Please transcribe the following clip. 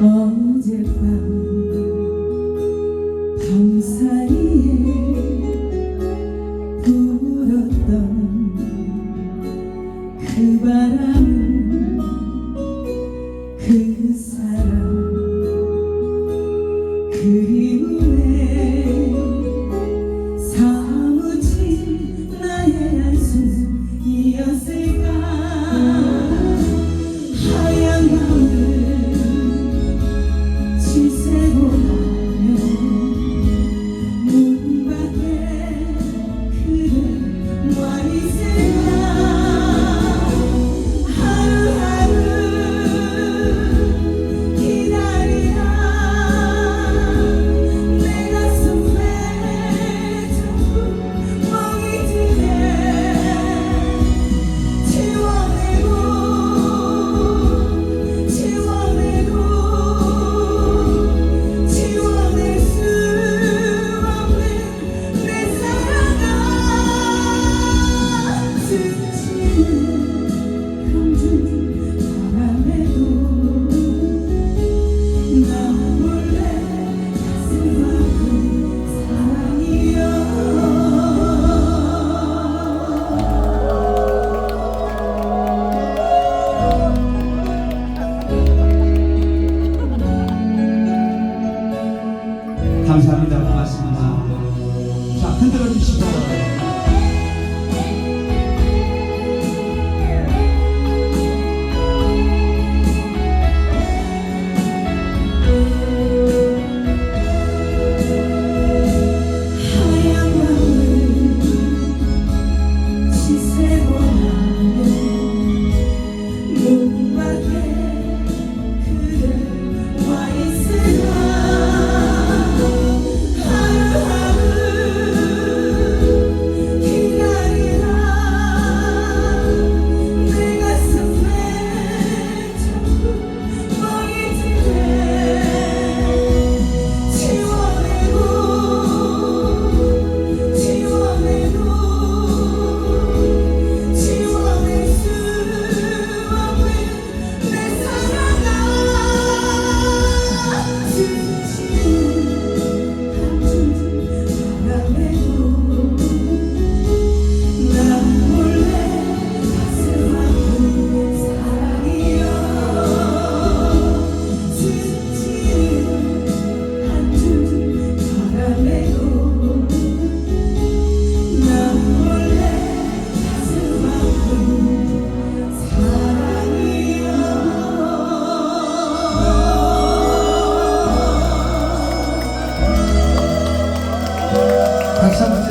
어젯밤 밤사이에 불었던 그 바람 그 사람 그리움 같습니다. 자, 흔들어 주시고. Gracias.